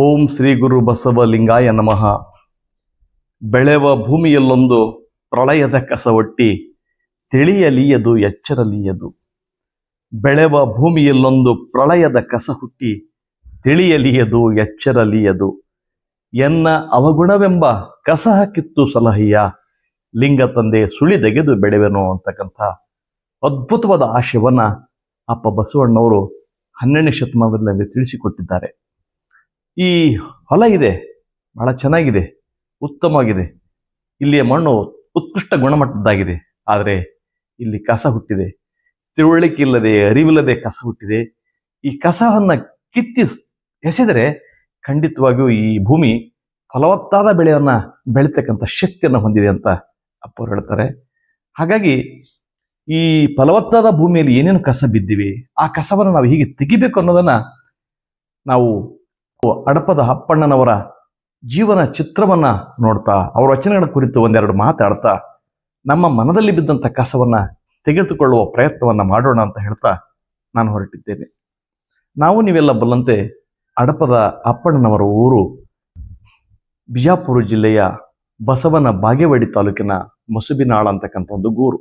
ಓಂ ಶ್ರೀ ಗುರು ಬಸವ ಲಿಂಗಾಯ ನಮಃ. ಬೆಳೆವ ಭೂಮಿಯಲ್ಲೊಂದು ಪ್ರಳಯದ ಕಸವೊಟ್ಟಿ ತಿಳಿಯಲಿಯದು, ಎಚ್ಚರಲಿಯದು. ಬೆಳೆವ ಭೂಮಿಯಲ್ಲೊಂದು ಪ್ರಳಯದ ಕಸ ಹುಟ್ಟಿ ತಿಳಿಯಲಿಯದು, ಎಚ್ಚರಲಿಯದು. ಎನ್ನ ಅವಗುಣವೆಂಬ ಕಸ ಹಾಕಿತ್ತು ಸಲಹೆಯ ಲಿಂಗ ತಂದೆ ಸುಳಿದೆಗೆದು ಬೆಳೆವೆನೋ ಅಂತಕ್ಕಂಥ ಅದ್ಭುತವಾದ ಆಶಯವನ್ನ ಅಪ್ಪ ಬಸವಣ್ಣವರು ಹನ್ನೆರಡನೇ ಶತಮಾನದಲ್ಲಿ ತಿಳಿಸಿಕೊಟ್ಟಿದ್ದಾರೆ. ಈ ಹೊಲ ಇದೆ, ಬಹಳ ಚೆನ್ನಾಗಿದೆ, ಉತ್ತಮವಾಗಿದೆ. ಇಲ್ಲಿಯ ಮಣ್ಣು ಉತ್ಕೃಷ್ಟ ಗುಣಮಟ್ಟದ್ದಾಗಿದೆ. ಆದರೆ ಇಲ್ಲಿ ಕಸ ಹುಟ್ಟಿದೆ. ತಿಳುವಳಿಕೆ ಇಲ್ಲದೆ ಅರಿವಿಲ್ಲದೆ ಕಸ ಹುಟ್ಟಿದೆ. ಈ ಕಸವನ್ನು ಕಿತ್ತಿ ಎಸೆದರೆ ಖಂಡಿತವಾಗಿಯೂ ಈ ಭೂಮಿ ಫಲವತ್ತಾದ ಬೆಳೆಯನ್ನು ಬೆಳೀತಕ್ಕಂಥ ಶಕ್ತಿಯನ್ನು ಹೊಂದಿದೆ ಅಂತ ಅಪ್ಪರು ಹೇಳ್ತಾರೆ. ಹಾಗಾಗಿ ಈ ಫಲವತ್ತಾದ ಭೂಮಿಯಲ್ಲಿ ಏನೇನು ಕಸ ಬಿದ್ದಿವೆ, ಆ ಕಸವನ್ನು ನಾವು ಹೀಗೆ ತೆಗಿಬೇಕು ಅನ್ನೋದನ್ನು ನಾವು ಅಡಪದ ಅಪ್ಪಣ್ಣನವರ ಜೀವನ ಚಿತ್ರವನ್ನ ನೋಡ್ತಾ, ಅವರ ವಚನಗಳ ಕುರಿತು ಒಂದೆರಡು ಮಾತಾಡ್ತಾ, ನಮ್ಮ ಮನದಲ್ಲಿ ಬಿದ್ದಂಥ ಕಸವನ್ನ ತೆಗೆದುಕೊಳ್ಳುವ ಪ್ರಯತ್ನವನ್ನ ಮಾಡೋಣ ಅಂತ ಹೇಳ್ತಾ ನಾನು ಹೊರಟಿದ್ದೇನೆ. ನಾವು ನೀವೆಲ್ಲ ಬಲ್ಲಂತೆ ಅಡಪದ ಅಪ್ಪಣ್ಣನವರ ಊರು ಬಿಜಾಪುರ ಜಿಲ್ಲೆಯ ಬಸವನ ಬಾಗೇವಾಡಿ ತಾಲೂಕಿನ ಮಸುಬಿನಾಳ ಅಂತಕ್ಕಂಥ ಒಂದು ಗೂರು.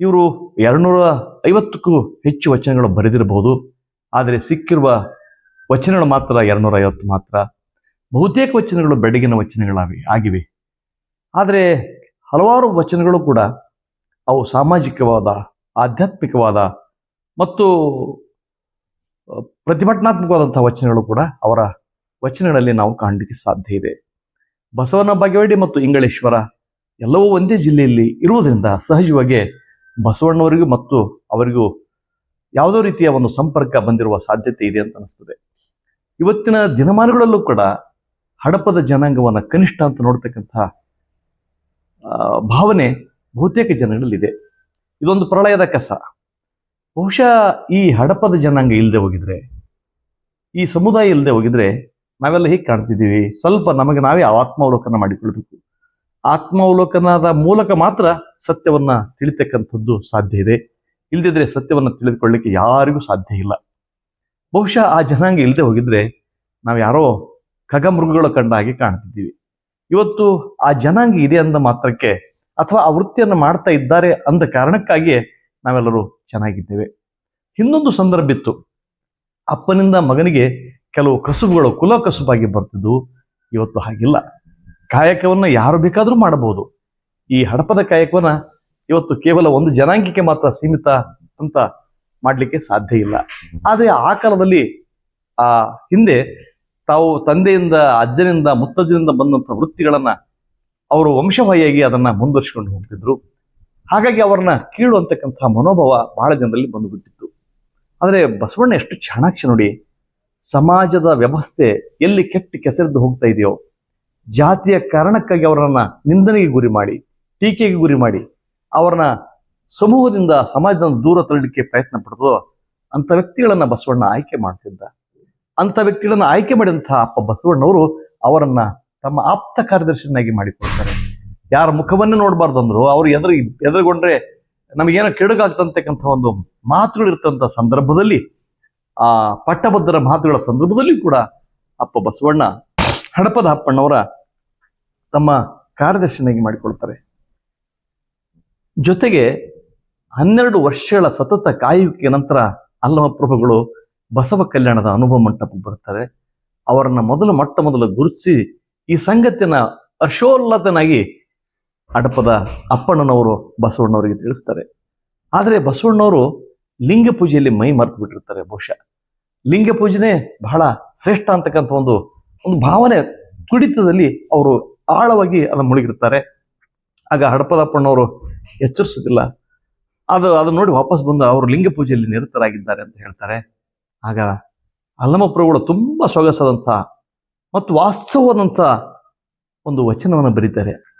ಇವರು ಎರಡ್ನೂರ ಐವತ್ತಕ್ಕೂ ಹೆಚ್ಚು ವಚನಗಳು ಬರೆದಿರಬಹುದು ಆದರೆ ಸಿಕ್ಕಿರುವ ವಚನಗಳು ಮಾತ್ರ ಎರಡ್ನೂರ ಐವತ್ತು ಮಾತ್ರ ಬಹುತೇಕ ವಚನಗಳು ಬೆಡಗಿನ ವಚನಗಳಾಗಿ, ಆಗಿವೆ. ಆದರೆ ಹಲವಾರು ವಚನಗಳು ಕೂಡ ಅವು ಸಾಮಾಜಿಕವಾದ, ಆಧ್ಯಾತ್ಮಿಕವಾದ ಮತ್ತು ಪ್ರತಿಭಟನಾತ್ಮಕವಾದಂತಹ ವಚನಗಳು ಕೂಡ ಅವರ ವಚನಗಳಲ್ಲಿ ನಾವು ಕಾಣಲಿಕ್ಕೆ ಸಾಧ್ಯ ಇದೆ. ಬಸವನ ಬಾಗೇವಾಡಿ ಮತ್ತು ಇಂಗಳೇಶ್ವರ ಎಲ್ಲವೂ ಒಂದೇ ಜಿಲ್ಲೆಯಲ್ಲಿ ಇರುವುದರಿಂದ ಸಹಜವಾಗಿ ಬಸವಣ್ಣವರಿಗೂ ಮತ್ತು ಅವರಿಗೂ ಯಾವುದೋ ರೀತಿಯ ಒಂದು ಸಂಪರ್ಕ ಬಂದಿರುವ ಸಾಧ್ಯತೆ ಇದೆ ಅಂತ ಅನಿಸ್ತದೆ. ಇವತ್ತಿನ ದಿನಮಾನಗಳಲ್ಲೂ ಕೂಡ ಹಡಪದ ಜನಾಂಗವನ್ನ ಕನಿಷ್ಠ ಅಂತ ನೋಡ್ತಕ್ಕಂತಹ ಭಾವನೆ ಬಹುತೇಕ ಜನಗಳಲ್ಲಿದೆ ಇದೊಂದು ಪ್ರಳಯದ ಕಸ. ಬಹುಶಃ ಈ ಹಡಪದ ಜನಾಂಗ ಇಲ್ಲದೆ ಹೋಗಿದ್ರೆ, ಈ ಸಮುದಾಯ ಇಲ್ಲದೆ ಹೋಗಿದ್ರೆ ನಾವೆಲ್ಲ ಹೀಗೆ ಕಾಣ್ತಿದ್ದೀವಿ. ಸ್ವಲ್ಪ ನಮಗೆ ನಾವೇ ಆತ್ಮಾವಲೋಕನ ಮಾಡಿಕೊಳ್ಬೇಕು. ಆತ್ಮಾವಲೋಕನದ ಮೂಲಕ ಮಾತ್ರ ಸತ್ಯವನ್ನ ತಿಳಿತಕ್ಕಂಥದ್ದು ಸಾಧ್ಯ ಇದೆ. ಇಲ್ದಿದ್ರೆ ಸತ್ಯವನ್ನು ತಿಳಿದುಕೊಳ್ಳಿಕ್ಕೆ ಯಾರಿಗೂ ಸಾಧ್ಯ ಇಲ್ಲ. ಬಹುಶಃ ಆ ಜನಾಂಗ ಇಲ್ಲದೆ ಹೋಗಿದ್ರೆ ನಾವು ಯಾರೋ ಖಗಮೃಗಗಳು ಕಂಡ ಹಾಗೆ ಕಾಣ್ತಿದ್ದೀವಿ. ಇವತ್ತು ಆ ಜನಾಂಗ ಇದೆ ಅಂದ ಮಾತ್ರಕ್ಕೆ ಅಥವಾ ಆ ವೃತ್ತಿಯನ್ನು ಮಾಡ್ತಾ ಇದ್ದಾರೆ ಅಂದ ಕಾರಣಕ್ಕಾಗಿಯೇ ನಾವೆಲ್ಲರೂ ಚೆನ್ನಾಗಿದ್ದೇವೆ. ಇನ್ನೊಂದು ಸಂದರ್ಭ ಇತ್ತು. ಅಪ್ಪನಿಂದ ಮಗನಿಗೆ ಕೆಲವು ಕಸುಬುಗಳು ಕುಲ ಕಸುಬಾಗಿ ಬರ್ತಿದ್ವು. ಇವತ್ತು ಹಾಗಿಲ್ಲ. ಕಾಯಕವನ್ನು ಯಾರು ಬೇಕಾದರೂ ಮಾಡಬಹುದು. ಈ ಹಡಪದ ಕಾಯಕವನ್ನ ಇವತ್ತು ಕೇವಲ ಒಂದು ಜನಾಂಗಕ್ಕೆ ಮಾತ್ರ ಸೀಮಿತ ಅಂತ ಮಾಡಲಿಕ್ಕೆ ಸಾಧ್ಯ ಇಲ್ಲ. ಆದರೆ ಆ ಕಾಲದಲ್ಲಿ, ಆ ಹಿಂದೆ ತಾವು ತಂದೆಯಿಂದ, ಅಜ್ಜನಿಂದ, ಮುತ್ತಜ್ಜನಿಂದ ಬಂದಂಥ ವೃತ್ತಿಗಳನ್ನ ಅವರು ವಂಶವಾಹಿಯಾಗಿ ಅದನ್ನ ಮುಂದುವರಿಸಿಕೊಂಡು ಹೋಗ್ತಿದ್ರು. ಹಾಗಾಗಿ ಅವರನ್ನ ಕೀಳು ಅಂತಕ್ಕಂಥ ಮನೋಭಾವ ಬಹಳ ಜನರಲ್ಲಿ ಬಂದುಬಿಟ್ಟಿತ್ತು. ಆದರೆ ಬಸವಣ್ಣ ಎಷ್ಟು ಚಾಣಾಕ್ಷ ನೋಡಿ, ಸಮಾಜದ ವ್ಯವಸ್ಥೆ ಎಲ್ಲಿ ಕೆಟ್ಟ ಕೆಸರಿದ್ದು ಹೋಗ್ತಾ ಇದೆಯೋ, ಜಾತಿಯ ಕಾರಣಕ್ಕಾಗಿ ಅವರನ್ನ ನಿಂದನೆಗೆ ಗುರಿ ಮಾಡಿ, ಟೀಕೆಗೆ ಗುರಿ ಮಾಡಿ ಅವರನ್ನ ಸಮೂಹದಿಂದ, ಸಮಾಜದಿಂದ ದೂರ ತಳ್ಳಲಿಕ್ಕೆ ಪ್ರಯತ್ನ ಪಡ್ತದೋ ಅಂತ ವ್ಯಕ್ತಿಗಳನ್ನ ಬಸವಣ್ಣ ಆಯ್ಕೆ ಮಾಡ್ತಿದ್ದ. ಅಂತ ವ್ಯಕ್ತಿಗಳನ್ನ ಆಯ್ಕೆ ಮಾಡಿದಂತಹ ಅಪ್ಪ ಬಸವಣ್ಣವರು ಅವರನ್ನ ತಮ್ಮ ಆಪ್ತ ಕಾರ್ಯದರ್ಶಿಯನ್ನಾಗಿ ಮಾಡಿಕೊಳ್ತಾರೆ ಯಾರ ಮುಖವನ್ನೇ ನೋಡಬಾರ್ದು ಅಂದ್ರು, ಅವ್ರು ಎದುರು, ಎದುರುಗೊಂಡ್ರೆ ನಮಗೇನೋ ಕೆಡುಗಾಗ್ತಂತಕ್ಕಂಥ ಒಂದು ಮಾತುಗಳು ಇರ್ತಂತ ಸಂದರ್ಭದಲ್ಲಿ, ಆ ಪಟ್ಟಭದ್ರ ಮಾತುಗಳ ಸಂದರ್ಭದಲ್ಲಿ ಕೂಡ ಅಪ್ಪ ಬಸವಣ್ಣ ಹಡಪದ ಅಪ್ಪಣ್ಣವರ ತಮ್ಮ ಕಾರ್ಯದರ್ಶಿನಾಗಿ ಮಾಡಿಕೊಳ್ತಾರೆ ಜೊತೆಗೆ ಹನ್ನೆರಡು ವರ್ಷಗಳ ಸತತ ಕಾಯುವಿಕೆ ನಂತರ ಅಲ್ಲಮ ಪ್ರಭುಗಳು ಬಸವ ಕಲ್ಯಾಣದ ಅನುಭವ ಮಂಟಪಕ್ಕೆ ಬರ್ತಾರೆ ಅವರನ್ನ ಮೊದಲು ಮೊಟ್ಟ ಮೊದಲು ಗುರುತಿಸಿ ಈ ಸಂಗತಿಯನ್ನ ಹರ್ಷೋಲ್ಲತನಾಗಿ ಅಡಪದ ಅಪ್ಪಣ್ಣನವರು ಬಸವಣ್ಣವರಿಗೆ ತಿಳಿಸ್ತಾರೆ. ಆದರೆ ಬಸವಣ್ಣವರು ಲಿಂಗ ಪೂಜೆಯಲ್ಲಿ ಮೈ ಮರೆತು ಬಿಟ್ಟಿರ್ತಾರೆ ಬಹುಶಃ. ಲಿಂಗ ಪೂಜೆನೇ ಬಹಳ ಶ್ರೇಷ್ಠ ಅಂತಕ್ಕಂಥ ಒಂದು ಒಂದು ಭಾವನೆ ತುಡಿತದಲ್ಲಿ ಅವರು ಆಳವಾಗಿ ಅದನ್ನು ಮುಳುಗಿರ್ತಾರೆ. ಆಗ ಹಡಪದಪ್ಪಣ್ಣವರು ಎಚ್ಚರಿಸೋದಿಲ್ಲ. ಅದು ಅದನ್ನ ನೋಡಿ ವಾಪಸ್ ಬಂದು ಅವರು ಲಿಂಗ ಪೂಜೆಯಲ್ಲಿ ನಿರತರಾಗಿದ್ದಾರೆ ಅಂತ ಹೇಳ್ತಾರೆ. ಆಗ ಅಲ್ಲಮಪ್ರಭುಗಳು ತುಂಬ ಸೊಗಸಾದಂಥ ಮತ್ತು ವಾಸ್ತವದಂಥ ಒಂದು ವಚನವನ್ನು ಬರೀತಾರೆ.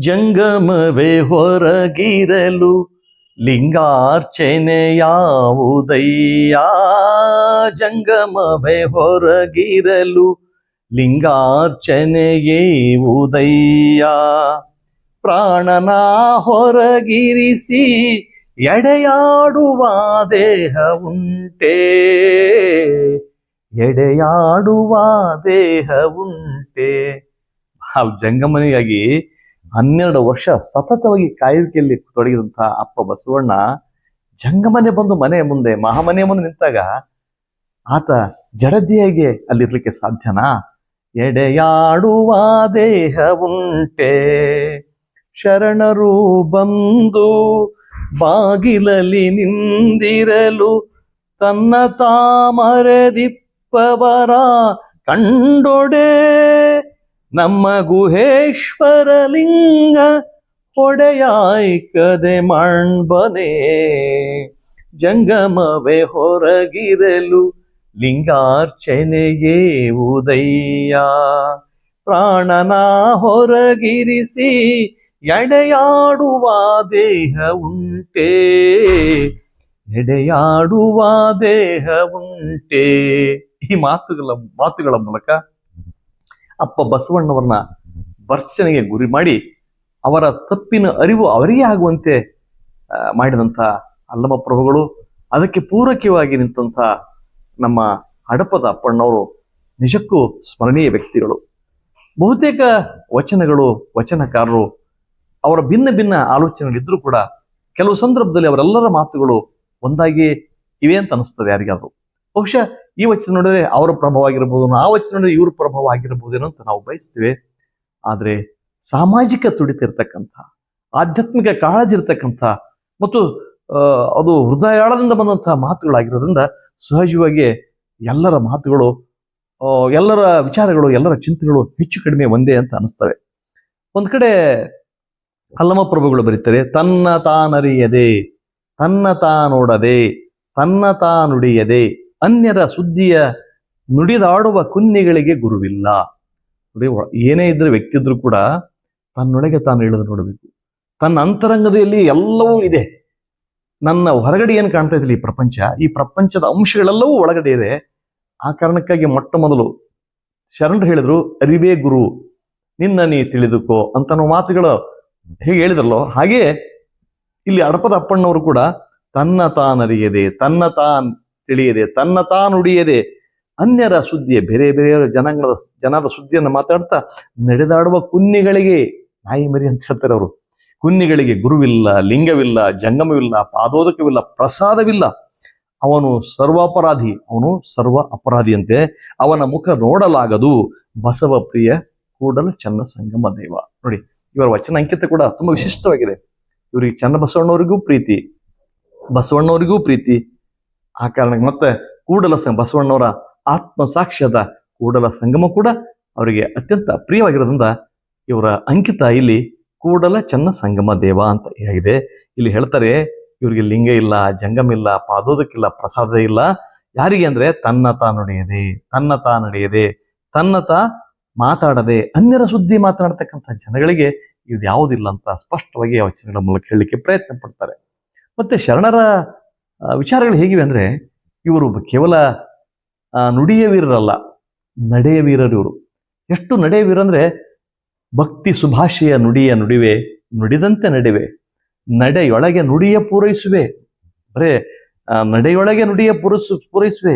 ಜಂಗಮವೇ ಹೊರಗಿರಲು ಲಿಂಗಾರ್ಚನೆ ಯಾವುದಯ್ಯ? ಜಂಗಮವೇ ಹೊರಗಿರಲು ಲಿಂಗಾರ್ಚನೆಯೇ ಉದಯ್ಯ ಪ್ರಾಣನ ಹೊರಗಿರಿಸಿ ಎಡೆಯಾಡುವ ದೇಹ ಉಂಟೆ. ಎಡೆಯಾಡುವ ದೇಹ ಉಂಟೆ. ಆ ಜಂಗಮನಿಗಾಗಿ ಹನ್ನೆರಡು ವರ್ಷ ಸತತವಾಗಿ ಕಾಯುವಿಕೆಯಲ್ಲಿ ತೊಡಗಿದಂತಹ ಅಪ್ಪ ಬಸವಣ್ಣ ಜಂಗಮನೆ ಬಂದು ಮನೆ ಮುಂದೆ ಮಹಾಮನೆ ಮುಂದೆ ನಿಂತಾಗ ಆತ ಜಡದಿಯಾಗಿ ಅಲ್ಲಿರ್ಲಿಕ್ಕೆ ಸಾಧ್ಯನಾ? ಎಡೆಯಾಡುವ ದೇಹ ಉಂಟೆ. ಶರಣರು ಬಂದು ಬಾಗಿಲಲ್ಲಿ ನಿಂದಿರಲು ತನ್ನ ತಾಮರದಿಪ್ಪವರ ಕಂಡೊಡೆ ನಮ್ಮ ಗುಹೇಶ್ವರ ಲಿಂಗ ಹೊಡೆಯಾಯ್ಕದೆ ಮಣ್ಬನೆ. ಜಂಗಮವೇ ಹೊರಗಿರಲು ಲಿಂಗಾರ್ಚನೆಯೇ ಉದಯ್ಯ. ಪ್ರಾಣನ ಹೊರಗಿರಿಸಿ ಎಡೆಯಾಡುವ ದೇಹ ಉಂಟೆ. ಎಡೆಯಾಡುವ ದೇಹ ಉಂಟೆ. ಈ ಮಾತುಗಳ ಮಾತುಗಳ ಮೂಲಕ ಅಪ್ಪ ಬಸವಣ್ಣವರನ್ನ ಭರ್ಸನೆಗೆ ಗುರಿ ಮಾಡಿ ಅವರ ತಪ್ಪಿನ ಅರಿವು ಅವರಿಗೆ ಆಗುವಂತೆ ಮಾಡಿದಂಥ ಅಲ್ಲಮ ಪ್ರಭುಗಳು, ಅದಕ್ಕೆ ಪೂರಕವಾಗಿ ನಿಂತಹ ನಮ್ಮ ಹಡಪದ ಅಪ್ಪಣ್ಣವರು ನಿಜಕ್ಕೂ ಸ್ಮರಣೀಯ ವ್ಯಕ್ತಿಗಳು. ಬಹುತೇಕ ವಚನಗಳು, ವಚನಕಾರರು ಅವರ ಭಿನ್ನ ಭಿನ್ನ ಆಲೋಚನೆಗಳಿದ್ರೂ ಕೂಡ ಕೆಲವು ಸಂದರ್ಭದಲ್ಲಿ ಅವರೆಲ್ಲರ ಮಾತುಗಳು ಒಂದಾಗಿ ಇವೆ ಅಂತ ಅನಿಸ್ತದೆ ಯಾರಿಗಾದ್ರು. ಬಹುಶಃ ಈ ವಚನ ನೋಡಿದ್ರೆ ಅವರ ಪ್ರಭಾವ ಆಗಿರ್ಬೋದು ಆ ವಚನ ನೋಡಿದ್ರೆ ಇವ್ರ ಪ್ರಭಾವ ಆಗಿರ್ಬೋದೇನೋ ಅಂತ ನಾವು ಬಯಸ್ತೇವೆ. ಆದರೆ ಸಾಮಾಜಿಕ ತುಡಿತ ಇರ್ತಕ್ಕಂಥ, ಆಧ್ಯಾತ್ಮಿಕ ಕಾಳಜಿ ಇರ್ತಕ್ಕಂಥ ಮತ್ತು ಅದು ಹೃದಯಾಳದಿಂದ ಬಂದಂತಹ ಮಾತುಗಳಾಗಿರೋದ್ರಿಂದ ಸಹಜವಾಗಿ ಎಲ್ಲರ ಮಾತುಗಳು ಎಲ್ಲರ ವಿಚಾರಗಳು, ಎಲ್ಲರ ಚಿಂತನೆಗಳು ಹೆಚ್ಚು ಕಡಿಮೆ ಒಂದೇ ಅಂತ ಅನಿಸ್ತವೆ. ಒಂದು ಕಡೆ ಅಲ್ಲಮ ಪ್ರಭುಗಳು ಬರೀತಾರೆ, ತನ್ನ ತಾನರಿಯದೆ, ತನ್ನ ತಾನೋಡದೆ, ತನ್ನ ತಾನುಡಿಯದೆ, ಅನ್ಯರ ಸುದ್ದಿಯ ನುಡಿದಾಡುವ ಕುನ್ನಿಗಳಿಗೆ ಗುರುವಿಲ್ಲ. ನೋಡಿ ಏನೇ ಇದ್ರೆ ವ್ಯಕ್ತಿ ಇದ್ರೂ ಕೂಡ ತನ್ನೊಳಗೆ ತಾನು ಇಳಿದು ನೋಡಬೇಕು. ತನ್ನ ಅಂತರಂಗದಲ್ಲಿ ಎಲ್ಲವೂ ಇದೆ. ನನ್ನ ಹೊರಗಡೆ ಏನು ಕಾಣ್ತಾ ಇದ್ದಿಲ್ಲ ಈ ಪ್ರಪಂಚ, ಈ ಪ್ರಪಂಚದ ಅಂಶಗಳೆಲ್ಲವೂ ಒಳಗಡೆ ಇದೆ. ಆ ಕಾರಣಕ್ಕಾಗಿ ಮೊಟ್ಟ ಮೊದಲು ಶರಣರು ಹೇಳಿದ್ರು, ಅರಿವೇ ಗುರು, ನಿನ್ನ ನೀ ತಿಳಿದುಕೋ ಅಂತ ಮಾತುಗಳು ಹೇಗೆ ಹೇಳಿದ್ರಲ್ಲೋ ಹಾಗೆ ಇಲ್ಲಿ ಅಡಪದ ಅಪ್ಪಣ್ಣವರು ಕೂಡ ತನ್ನ ತಾನರಿಯದೆ ತನ್ನ ತಾನ್ ತಿಳಿಯದೆ, ತನ್ನ ತಾನುಡಿಯದೆ ಅನ್ಯರ ಸುದ್ದಿಯ, ಬೇರೆ ಬೇರೆಯವರ ಜನಾಂಗದ ಜನರ ಸುದ್ದಿಯನ್ನು ಮಾತಾಡ್ತಾ ನಡೆದಾಡುವ ಕುನ್ನಿಗಳಿಗೆ ನಾಯಿ ಮರಿ ಅಂತ ಹೇಳ್ತಾರೆ ಅವರು. ಕುನ್ನಿಗಳಿಗೆ ಗುರುವಿಲ್ಲ, ಲಿಂಗವಿಲ್ಲ, ಜಂಗಮವಿಲ್ಲ, ಪಾದೋದಕವಿಲ್ಲ, ಪ್ರಸಾದವಿಲ್ಲ. ಅವನು ಸರ್ವಾಪರಾಧಿ, ಅವನು ಸರ್ವ ಅಪರಾಧಿಯಂತೆ ಅವನ ಮುಖ ನೋಡಲಾಗದು ಬಸವ ಪ್ರಿಯ ಕೂಡಲು ಚನ್ನ ಸಂಗಮ ದೈವ. ನೋಡಿ ಇವರ ವಚನ ಅಂಕಿತ ಕೂಡ ತುಂಬಾ ವಿಶಿಷ್ಟವಾಗಿದೆ. ಇವರಿಗೆ ಚನ್ನ ಬಸವಣ್ಣವರಿಗೂ ಪ್ರೀತಿ ಬಸವಣ್ಣವರಿಗೂ ಪ್ರೀತಿ, ಆ ಕಾರಣಕ್ಕೆ ಮತ್ತೆ ಕೂಡಲ ಬಸವಣ್ಣವರ ಆತ್ಮ ಸಾಕ್ಷ್ಯದ ಕೂಡಲ ಸಂಗಮ ಕೂಡ ಅವರಿಗೆ ಅತ್ಯಂತ ಪ್ರಿಯವಾಗಿರೋದ್ರಿಂದ ಇವರ ಅಂಕಿತ ಇಲ್ಲಿ ಕೂಡಲ ಚನ್ನ ಸಂಗಮ ದೇವ ಅಂತ ಆಗಿದೆ. ಇಲ್ಲಿ ಹೇಳ್ತಾರೆ, ಇವರಿಗೆ ಲಿಂಗ ಇಲ್ಲ, ಜಂಗಮ ಇಲ್ಲ ಪಾದೋದಕ್ಕಿಲ್ಲ ಪ್ರಸಾದ ಇಲ್ಲ. ಯಾರಿಗೆ ಅಂದ್ರೆ ತನ್ನತ ತನ್ನ ತಾ ನಡೆಯದೆ ತನ್ನ ತಾ ಮಾತಾಡದೆ ಅನ್ಯರ ಸುದ್ದಿ ಮಾತನಾಡ್ತಕ್ಕಂಥ ಜನಗಳಿಗೆ ಇದು ಯಾವುದಿಲ್ಲ ಅಂತ ಸ್ಪಷ್ಟವಾಗಿ ವಚನಗಳ ಮೂಲಕ ಹೇಳಲಿಕ್ಕೆ ಪ್ರಯತ್ನ ಪಡ್ತಾರೆ. ಮತ್ತೆ ಶರಣರ ವಿಚಾರಗಳು ಹೇಗಿವೆ ಅಂದರೆ ಇವರು ಕೇವಲ ನುಡಿಯ ವೀರರಲ್ಲ, ನಡೆಯ ವೀರರು ಇವರು. ಎಷ್ಟು ನಡೆಯ ವೀರ ಅಂದ್ರೆ ಭಕ್ತಿ ಸುಭಾಷೆಯ ನುಡಿಯ ನುಡಿವೆ, ನುಡಿದಂತೆ ನಡೆವೆ. ನಡೆಯೊಳಗೆ ನುಡಿಯ ಪೂರೈಸುವೆ. ಬರೇ ನಡೆಯೊಳಗೆ ನುಡಿಯ ಪೂರೈಸು, ಪೂರೈಸುವೆ.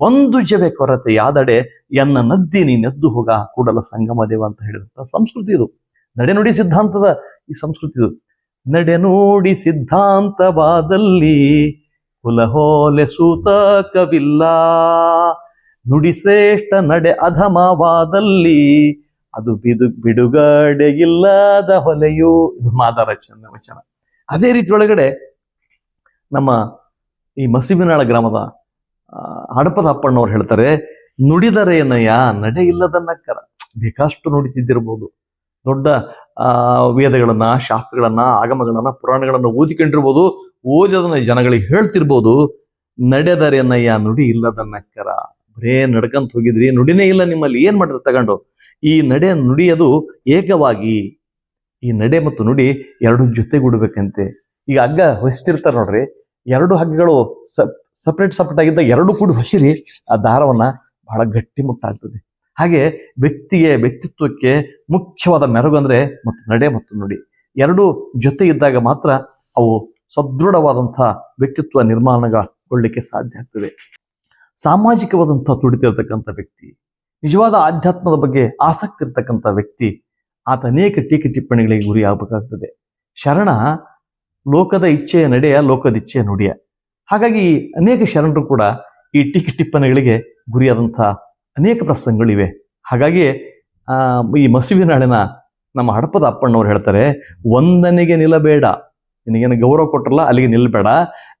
ಒಂದು ಜವೆ ಕೊರತೆ ಯಾದಡೆ, ಎನ್ನ ನದ್ದಿ ನೀ ನೆದ್ದು ಹೋಗ ಕೂಡಲ ಸಂಗಮ ದೇವ ಅಂತ ಹೇಳಿದಂತ ಸಂಸ್ಕೃತಿ ಇದು. ನಡೆನುಡಿ ಸಿದ್ಧಾಂತದ ಈ ಸಂಸ್ಕೃತಿ ಇದು. ನಡೆನುಡಿ ಸಿದ್ಧಾಂತವಾದಲ್ಲಿ ಕುಲಹೋಲೆ ಸೂತಕವಿಲ್ಲ ನುಡಿ ಶ್ರೇಷ್ಠ ನಡೆ ಅಧಮವಾದಲ್ಲಿ ಅದು ಬಿದು ಬಿಡುಗಡೆ ಇಲ್ಲದ ಹೊಲೆಯು. ಇದು ಮಾದಾರ ವಚನ. ಅದೇ ರೀತಿ ಒಳಗಡೆ ನಮ್ಮ ಈ ಮಸಿಬಿನಾಳ ಗ್ರಾಮದ ಹಡಪದ ಅಪ್ಪಣ್ಣವ್ರು ಹೇಳ್ತಾರೆ ನುಡಿದರೇನಯ್ಯ ನಡೆ ಇಲ್ಲದನ್ನ ಕರ. ಬೇಕಷ್ಟು ನುಡಿತಿದ್ದಿರ್ಬೋದು. ದೊಡ್ಡ ವೇದಗಳನ್ನ, ಶಾಸ್ತ್ರಗಳನ್ನ, ಆಗಮಗಳನ್ನ, ಪುರಾಣಗಳನ್ನ ಓದಿಕೊಂಡಿರ್ಬೋದು. ಓದಿ ಅದನ್ನ ಜನಗಳಿಗೆ ಹೇಳ್ತಿರ್ಬೋದು ನಡೆದರೇನಯ್ಯ ನುಡಿ ಇಲ್ಲದನ್ನ ಕರ. ಬರೇ ನಡ್ಕಂತ ಹೋಗಿದ್ರಿ, ನುಡಿನೇ ಇಲ್ಲ ನಿಮ್ಮಲ್ಲಿ, ಏನ್ ಮಾಡಿದ್ರೆ ತಗೊಂಡು? ಈ ನಡೆ ನುಡಿಯದು ಏಕವಾಗಿ, ಈ ನಡೆ ಮತ್ತು ನುಡಿ ಎರಡು ಜೊತೆಗೂಡ್ಬೇಕಂತೆ. ಈಗ ಹಗ್ಗ ಹೊಸ್ತಿರ್ತಾರೆ ನೋಡ್ರಿ, ಎರಡು ಹಗ್ಗಗಳು ಸಪ್ರೇಟ್ ಸಪ್ರೇಟ್ ಆಗಿದ್ದ ಎರಡು ಕೂಡ ಹೊಸಿರಿ ಆ ದಾರವನ್ನ ಬಹಳ ಗಟ್ಟಿ ಮುಟ್ಟಾಗ್ತದೆ. ಹಾಗೆ ವ್ಯಕ್ತಿಗೆ, ವ್ಯಕ್ತಿತ್ವಕ್ಕೆ ಮುಖ್ಯವಾದ ಮೆರಗು ಅಂದ್ರೆ ಮತ್ತು ನಡೆ ಮತ್ತು ನುಡಿ. ಎರಡು ಜೊತೆ ಇದ್ದಾಗ ಮಾತ್ರ ಅವು ಸದೃಢವಾದಂತಹ ವ್ಯಕ್ತಿತ್ವ ನಿರ್ಮಾಣಗೊಳ್ಳಿಕ್ಕೆ ಸಾಧ್ಯ ಆಗ್ತದೆ. ಸಾಮಾಜಿಕವಾದಂಥ ತುಡಿತಿರ್ತಕ್ಕಂಥ ವ್ಯಕ್ತಿ, ನಿಜವಾದ ಆಧ್ಯಾತ್ಮದ ಬಗ್ಗೆ ಆಸಕ್ತಿ ಇರ್ತಕ್ಕಂಥ ವ್ಯಕ್ತಿ, ಆತ ಅನೇಕ ಟೀಕೆ ಟಿಪ್ಪಣಿಗಳಿಗೆ ಗುರಿ ಆಗಬೇಕಾಗ್ತದೆ ಶರಣ ಲೋಕದ ಇಚ್ಛೆಯ ನಡೆಯ ಲೋಕದ ಇಚ್ಛೆಯ ನುಡಿಯ. ಹಾಗಾಗಿ ಅನೇಕ ಶರಣರು ಕೂಡ ಈ ಟೀಕೆ ಟಿಪ್ಪಣಿಗಳಿಗೆ ಗುರಿಯಾದಂಥ ಅನೇಕ ಪ್ರಸಂಗಗಳಿವೆ. ಹಾಗಾಗಿ ಈ ಮಸುವಿನಾಳಿನ ನಮ್ಮ ಹಡಪದ ಅಪ್ಪಣ್ಣವ್ರು ಹೇಳ್ತಾರೆ ಒಂದನೆಗೆ ನಿಲ್ಲಬೇಡ. ನಿನಗೇನು ಗೌರವ ಕೊಟ್ಟರಲ್ಲ ಅಲ್ಲಿಗೆ ನಿಲ್ಲಬೇಡ.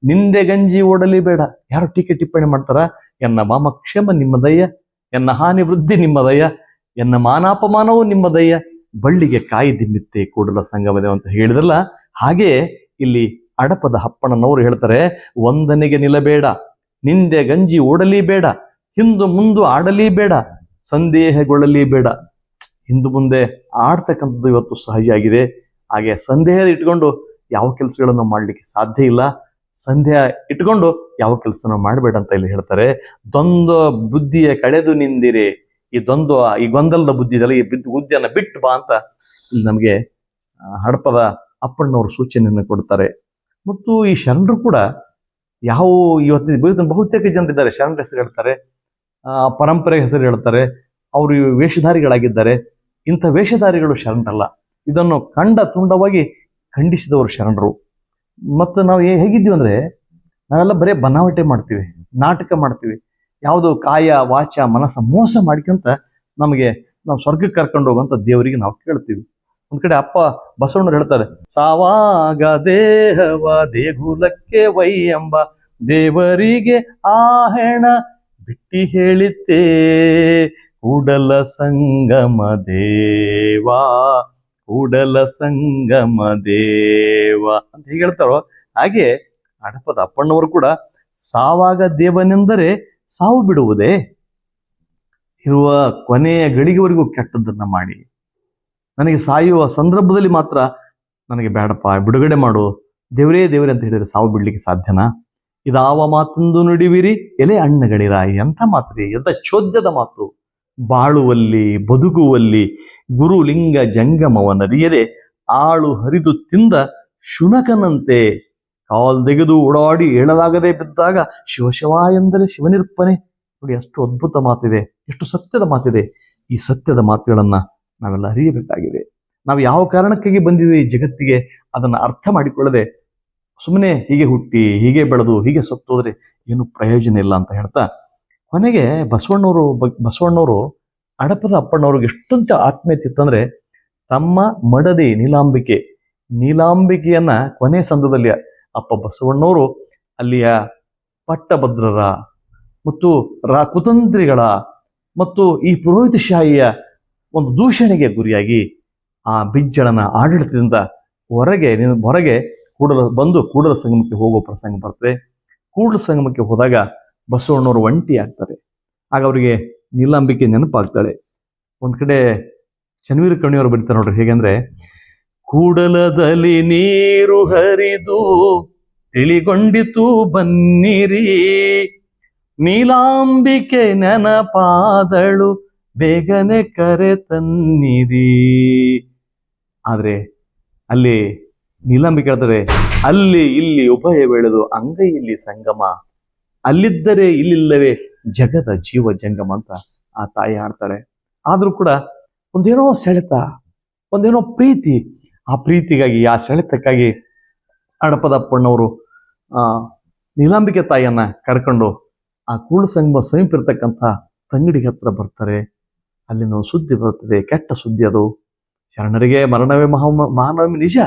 ನಿಂದೆ ಗಂಜಿ ಓಡಲಿ ಬೇಡ. ಯಾರು ಟೀಕೆ ಟಿಪ್ಪಣಿ ಮಾಡ್ತಾರ? ಎನ್ನ ಮಾಮಕ್ಷೇಮ ನಿಮ್ಮದಯ್ಯ, ಎನ್ನ ಹಾನಿ ವೃದ್ಧಿ ನಿಮ್ಮದಯ್ಯ, ಎನ್ನ ಮಾನಾಪಮಾನವೂ ನಿಮ್ಮದಯ್ಯ. ಬಳ್ಳಿಗೆ ಕಾಯಿ ದಿಮ್ಮಿತ್ತೆ ಕೂಡಲ ಸಂಗಮದೇವ ಅಂತ ಹೇಳಿದ್ರಲ್ಲ, ಹಾಗೆ ಇಲ್ಲಿ ಅಡಪದ ಅಪ್ಪಣ್ಣನವರು ಹೇಳ್ತಾರೆ, ಒಂದನೆಗೆ ನಿಲ್ಲಬೇಡ, ನಿಂದೆ ಗಂಜಿ ಓಡಲಿ ಬೇಡ ಹಿಂದು ಮುಂದು ಆಡಲಿ ಬೇಡ ಸಂದೇಹಗೊಳ್ಳಲಿ ಬೇಡ ಹಿಂದು ಮುಂದೆ ಆಡ್ತಕ್ಕಂಥದ್ದು ಇವತ್ತು ಸಹಜ ಆಗಿದೆ. ಹಾಗೆ ಸಂದೇಹ ಇಟ್ಕೊಂಡು ಯಾವ ಕೆಲಸಗಳನ್ನು ಮಾಡಲಿಕ್ಕೆ ಸಾಧ್ಯ ಇಲ್ಲ. ಸಂದೇಹ ಇಟ್ಕೊಂಡು ಯಾವ ಕೆಲಸನ ಮಾಡಬೇಡ ಅಂತ ಇಲ್ಲಿ ಹೇಳ್ತಾರೆ. ದ್ವಂದ್ವ ಬುದ್ಧಿಯ ಕಳೆದು ನಿಂದಿರಿ, ಈ ದ್ವಂದ್ವ, ಈ ಗೊಂದಲದ ಬುದ್ಧಿ ಇದೆಲ್ಲ ಈ ಬುದ್ಧಿಯನ್ನ ಬಿಟ್ಟು ಬಾ ಅಂತ ನಮಗೆ ಹಡಪದ ಅಪ್ಪಣ್ಣವರು ಸೂಚನೆಯನ್ನು ಕೊಡ್ತಾರೆ. ಮತ್ತು ಈ ಶರಣರು ಕೂಡ ಯಾವ ಇವತ್ತಿನ ಬಹುತೇಕ ಜನರಿದ್ದಾರೆ ಶರಣರ ಹೆಸರು ಹೇಳ್ತಾರೆ ಪರಂಪರೆ ಹೆಸರು ಹೇಳ್ತಾರೆ, ಅವರು ವೇಷಧಾರಿಗಳಾಗಿದ್ದಾರೆ. ಇಂಥ ವೇಷಧಾರಿಗಳು ಶರಣರಲ್ಲ. ಇದನ್ನು ಕಂಡ ತುಂಡವಾಗಿ ಖಂಡಿಸಿದವರು ಶರಣರು. ಮತ್ತು ನಾವು ಹೇಗಿದ್ದೀವಿ ಅಂದರೆ, ನಾವೆಲ್ಲ ಬರೀ ಬನಾವಟೆ ಮಾಡ್ತೀವಿ, ನಾಟಕ ಮಾಡ್ತೀವಿ. ಯಾವುದು ಕಾಯ, ವಾಚ, ಮನಸ್ಸ ಮೋಸ ಮಾಡ್ಕೊಂತ ನಮಗೆ ನಾವು ಸ್ವರ್ಗಕ್ಕೆ ಕರ್ಕೊಂಡು ಹೋಗುವಂಥ ದೇವರಿಗೆ ನಾವು ಕೇಳ್ತೀವಿ. ಒಂದ್ ಕಡೆ ಅಪ್ಪ ಬಸವಣ್ಣರು ಹೇಳ್ತಾರೆ, ಸಾವಾಗ ದೇಹವ ದೇಗುಲಕ್ಕೆ ವೈ ಎಂಬ ದೇವರಿಗೆ ಆ ಹೆಣ ಬಿಟ್ಟಿ ಹೇಳಿತೇ ಕೂಡಲ ಸಂಗಮ ದೇವಾ, ಕೂಡಲ ಸಂಗಮ ದೇವ ಅಂತ ಹೀಗೆ ಹೇಳ್ತಾರೋ. ಹಾಗೆ ಅಡಪದ ಅಪ್ಪಣ್ಣವರು ಕೂಡ ಸಾವಾಗ ದೇವನೆಂದರೆ ಸಾವು ಬಿಡುವುದೇ ಇರುವ ಕೊನೆಯ ಗಳಿಗೆವರೆಗೂ ಕೆಟ್ಟದ್ದನ್ನ ಮಾಡಿ. ನನಗೆ ಸಾಯುವ ಸಂದರ್ಭದಲ್ಲಿ ಮಾತ್ರ ನನಗೆ ಬೇಡಪ್ಪ, ಬಿಡುಗಡೆ ಮಾಡು. ದೇವರೇ ದೇವರೇ ಅಂತ ಹೇಳಿದ್ರೆ ಸಾವು ಬಿಡ್ಲಿಕ್ಕೆ ಸಾಧ್ಯನಾ? ಇದಾವ ಮಾತೊಂದು ನುಡಿವಿರಿ, ಎಲೆ ಅಣ್ಣಗಳಿರ ಎಂಥ ಮಾತ್ರ. ಎಂಥ ಚೋದ್ಯದ ಮಾತು. ಬಾಳುವಲ್ಲಿ, ಬದುಕುವಲ್ಲಿ, ಗುರುಲಿಂಗ ಜಂಗಮವನರಿಯದೆ ಆಳು ಹರಿದು ತಿಂದ ಶುನಕನಂತೆ ಕಾಲ್ದೆಗೆದು ಓಡಾಡಿ ಏಳಲಾಗದೆ ಬಿದ್ದಾಗ ಶಿವಶಿವ ಎಂದರೆ ಶಿವನಿರ್ಪನೆ. ನೋಡಿ ಅಷ್ಟು ಅದ್ಭುತ ಮಾತಿದೆ, ಎಷ್ಟು ಸತ್ಯದ ಮಾತಿದೆ ಈ ಸತ್ಯದ ಮಾತುಗಳನ್ನ. ನಾವೆಲ್ಲ ಅರಿಯಬೇಕಾಗಿದೆ. ನಾವು ಯಾವ ಕಾರಣಕ್ಕಾಗಿ ಬಂದಿದೆ ಈ ಜಗತ್ತಿಗೆ ಅದನ್ನ ಅರ್ಥ ಮಾಡಿಕೊಳ್ಳದೆ ಸುಮ್ಮನೆ ಹೀಗೆ ಹುಟ್ಟಿ, ಹೀಗೆ ಬೆಳೆದು, ಹೀಗೆ ಸತ್ತೋದ್ರೆ ಏನು ಪ್ರಯೋಜನ ಇಲ್ಲ ಅಂತ ಹೇಳ್ತಾ, ಕೊನೆಗೆ ಬಸವಣ್ಣವರು ಬಸವಣ್ಣವರು ಅಡಪದ ಅಪ್ಪಣ್ಣವ್ರಿಗೆ ಎಷ್ಟೊಂದು ಆತ್ಮೀಯತೆ ಇತ್ತಂದ್ರೆ ತಮ್ಮ ಮಡದಿ ನೀಲಾಂಬಿಕೆ, ನೀಲಾಂಬಿಕೆಯನ್ನ ಕೊನೆ ಸಂದದಲ್ಲಿ ಅಪ್ಪ ಬಸವಣ್ಣವರು ಅಲ್ಲಿಯ ಪಟ್ಟಭದ್ರರ ಮತ್ತು ರಾ ಕುತಂತ್ರಿಗಳ ಮತ್ತು ಈ ಪುರೋಹಿತಶಾಹಿಯ ಒಂದು ದೂಷಣೆಗೆ ಗುರಿಯಾಗಿ ಆ ಬಿಜ್ಜಳನ ಆಡಳಿತದಿಂದ ಹೊರಗೆ ಹೊರಗೆ ಕೂಡಲ ಬಂದು ಕೂಡಲ ಸಂಗಮಕ್ಕೆ ಹೋಗೋ ಪ್ರಸಂಗ ಬರ್ತದೆ. ಕೂಡಲ ಸಂಗಮಕ್ಕೆ ಹೋದಾಗ ಬಸವಣ್ಣವರು ಒಂಟಿ ಆಗ್ತಾರೆ. ಆಗ ಅವರಿಗೆ ನೀಲಾಂಬಿಕೆ ನೆನಪಾಗ್ತಾಳೆ. ಒಂದು ಕಡೆ ಚನ್ವೀರ ಕಣಿಯವರು ಬರೀತಾರೆ ನೋಡ್ರಿ ಹೇಗೆಂದ್ರೆ ಕೂಡಲದಲ್ಲಿ ನೀರು ಹರಿದು ತಿಳಿಗೊಂಡಿತು ಬನ್ನಿರಿ, ನೀಲಾಂಬಿಕೆ ನೆನಪಾದಳು ಬೇಗನೆ ಕರೆ ತನ್ನಿರಿ. ಆದ್ರೆ ಅಲ್ಲಿ ನೀಲಾಂಬಿಕೆ ಕೇಳ್ತಾರೆ, ಅಲ್ಲಿ ಇಲ್ಲಿ ಉಭಯ ಬೆಳೆದು ಅಂಗೈಯಲ್ಲಿ ಸಂಗಮ, ಅಲ್ಲಿದ್ದರೆ ಇಲ್ಲಿಲ್ಲವೇ ಜಗದ ಜೀವ ಜಂಗಮ ಅಂತ ಆ ತಾಯಿ ಆಡ್ತಾಳೆ ಆದ್ರೂ ಕೂಡ ಒಂದೇನೋ ಸೆಳೆತ, ಒಂದೇನೋ ಪ್ರೀತಿ, ಆ ಪ್ರೀತಿಗಾಗಿ, ಆ ಸೆಳೆತಕ್ಕಾಗಿ ಅಣಪದಪ್ಪಣ್ಣವರು ಆ, ನೀಲಾಂಬಿಕೆ ತಾಯಿಯನ್ನ ಕರ್ಕೊಂಡು ಆ ಕೂಳು ಸಂಗಮ ಸಮೀಪ ಇರ್ತಕ್ಕಂಥ ತಂಗಡಿಗೆ ಹತ್ರ ಬರ್ತಾರೆ. ಅಲ್ಲಿನ ಒಂದು ಸುದ್ದಿ ಬರುತ್ತದೆ ಕೆಟ್ಟ ಸುದ್ದಿ ಅದು. ಶರಣರಿಗೆ ಮರಣವೇ ಮಹಾ ಮಹಾನವಮಿ ನಿಜ.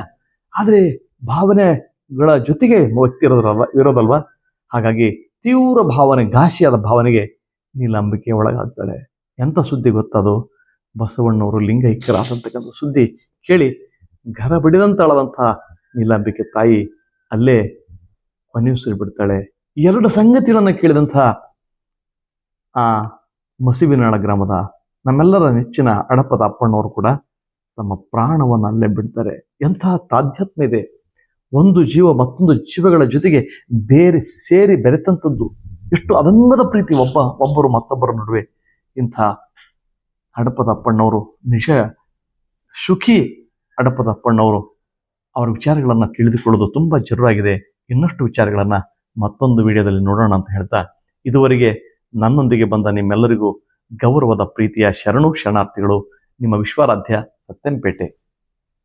ಆದರೆ ಭಾವನೆಗಳ ಜೊತೆಗೆ ವ್ಯಕ್ತಿ ಇರೋದ್ರಲ್ವ ಇರೋದಲ್ವಾ? ಹಾಗಾಗಿ ತೀವ್ರ ಭಾವನೆ, ಘಾಸಿಯಾದ ಭಾವನೆಗೆ ನೀಲಂಬಿಕೆ ಒಳಗಾಗ್ತಾಳೆ. ಎಂಥ ಸುದ್ದಿ ಗೊತ್ತದು? ಬಸವಣ್ಣವರು ಲಿಂಗೈಕ್ಯರಾದಂತಕ್ಕಂಥ ಸುದ್ದಿ ಕೇಳಿ ಘರ ಬಿಡಿದಂತಾಳದಂಥ ನೀಲಾಂಬಿಕೆ ತಾಯಿ ಅಲ್ಲೇ ಕೊನೆಯುಸಿರು ಬಿಡ್ತಾಳೆ. ಎರಡು ಸಂಗತಿಗಳನ್ನು ಕೇಳಿದಂಥ ಆ ಮಸಿಬಿನಾಳ ಗ್ರಾಮದ ನಮ್ಮೆಲ್ಲರ ನೆಚ್ಚಿನ ಅಡಪದ ಅಪ್ಪಣ್ಣವರು ಕೂಡ ತಮ್ಮ ಪ್ರಾಣವನ್ನು ಅಲ್ಲೇ ಬಿಡ್ತಾರೆ. ಎಂತಹ ತಾಧ್ಯಾತ್ಮ ಇದೆ. ಒಂದು ಜೀವ ಮತ್ತೊಂದು ಜೀವಗಳ ಜೊತೆಗೆ ಬೇರೆ ಸೇರಿ ಬೆರೆತಂಥದ್ದು. ಎಷ್ಟು ಅದಂಗದ ಪ್ರೀತಿ ಒಬ್ಬ, ಒಬ್ಬರು ಮತ್ತೊಬ್ಬರ ನಡುವೆ. ಇಂಥ ಹಡಪದ ಅಪ್ಪಣ್ಣವರು, ನಿಜ ಸುಖಿ ಹಡಪದ ಅಪ್ಪಣ್ಣವರು. ಅವರ ವಿಚಾರಗಳನ್ನು ತಿಳಿದುಕೊಳ್ಳೋದು ತುಂಬ ಜರುರಾಗಿದೆ. ಇನ್ನಷ್ಟು ವಿಚಾರಗಳನ್ನು ಮತ್ತೊಂದು ವಿಡಿಯೋದಲ್ಲಿ ನೋಡೋಣ ಅಂತ ಹೇಳ್ತಾ ಇದುವರೆಗೆ ನನ್ನೊಂದಿಗೆ ಬಂದ ನಿಮ್ಮೆಲ್ಲರಿಗೂ ಗೌರವದ ಪ್ರೀತಿಯ ಶರಣು ಶರಣಾರ್ಥಿಗಳು ನಿಮ್ಮ ವಿಶ್ವಾರಾಧ್ಯ ಸತ್ಯಂಪೇಟೆ